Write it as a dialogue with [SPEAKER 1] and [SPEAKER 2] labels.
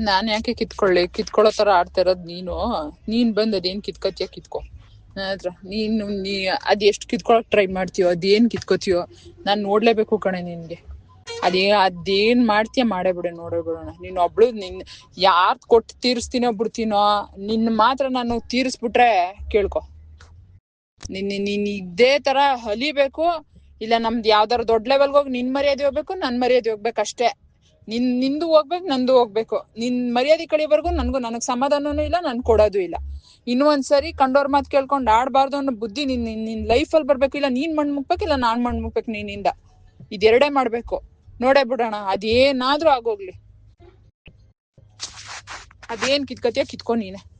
[SPEAKER 1] ನಾನ್ ಯಾಕೆ ಕಿತ್ಕೊಳ್ಳಿ? ಕಿತ್ಕೊಳ್ಳೋ ತರ ಆಡ್ತಾ ಇರೋದ್ ನೀನು? ನೀನ್ ಬಂದ್ ಅದೇನ್ ಕಿತ್ಕೋತಿಯ? ಕಿತ್ಕೋ. ನನ್ನ ಹತ್ರ ನೀನು ನೀ ಅದ್ ಎಷ್ಟ್ ಕಿತ್ಕೊಳಕ್ ಟ್ರೈ ಮಾಡ್ತೀಯೋ, ಅದೇನ್ ಕಿತ್ಕೋತೀಯೋ ನಾನ್ ನೋಡ್ಲೇಬೇಕು ಕಣೆ ನಿನ್ಗೆ. ಅದೇ, ಅದೇನ್ ಮಾಡ್ತೀಯ ಮಾಡೇ ಬಿಡು ನೋಡೇ ಬಿಡೋಣ ನೀನ್ ಒಬ್ಳು ನಿನ್ ಯಾರ್ ಕೊಟ್ಟು ತೀರ್ಸ್ತೀನೋ ಬಿಡ್ತೀನೋ, ನಿನ್ ಮಾತ್ರ ನಾನು ತೀರಿಸ್ಬಿಟ್ರೆ ಕೇಳ್ಕೊ. ನಿನ್, ನಿನ್- ಇದೇ ತರ ಹಲಿಬೇಕು, ಇಲ್ಲ ನಮ್ದು ಯಾವ್ದಾರ ದೊಡ್ಡ ಲೆವೆಲ್ಗೆ ಹೋಗಿ ನಿನ್ ಮರ್ಯಾದೆ ಹೋಗ್ಬೇಕು, ನನ್ ಮರ್ಯಾದೆ ಹೋಗ್ಬೇಕು ಅಷ್ಟೇ ನಿನ್, ನಿಂದು ಹೋಗ್ಬೇಕು, ನಂದು ಹೋಗ್ಬೇಕು. ನಿನ್ ಮರ್ಯಾದೆ ಕಡಿಯವರೆಗೂ ನನ್ಗೂ ನನಗ್ ಸಮಾಧಾನನೂ ಇಲ್ಲ, ನನ್ ಕೊಡೋದು ಇಲ್ಲ. ಇನ್ನೊಂದ್ಸರಿ ಕಂಡೋರ್ ಮಾತ್ ಕೇಳ್ಕೊಂಡ್ ಆಡ್ಬಾರ್ದು ಅನ್ನೋ ಬುದ್ಧಿ ನಿನ್, ನಿನ್- ಅಲ್ಲಿ ಬರ್ಬೇಕು ಇಲ್ಲ, ನೀನ್ ಮಣ್ ಮುಗ್ಬೇಕು ಇಲ್ಲ, ನಾನ್ ಮಣ್ ಮುಗ್ಬೇಕು ನಿನ್ನಿಂದ. ಇದೆರಡೇ ಮಾಡ್ಬೇಕು. ನೋಡೇ ಬಿಡೋಣ, ಅದೇನಾದ್ರೂ ಆಗೋಗ್ಲಿ. ಅದೇನ್ ಕಿತ್ಕತಿಯ ಕಿತ್ಕೊ ನೀನೆ.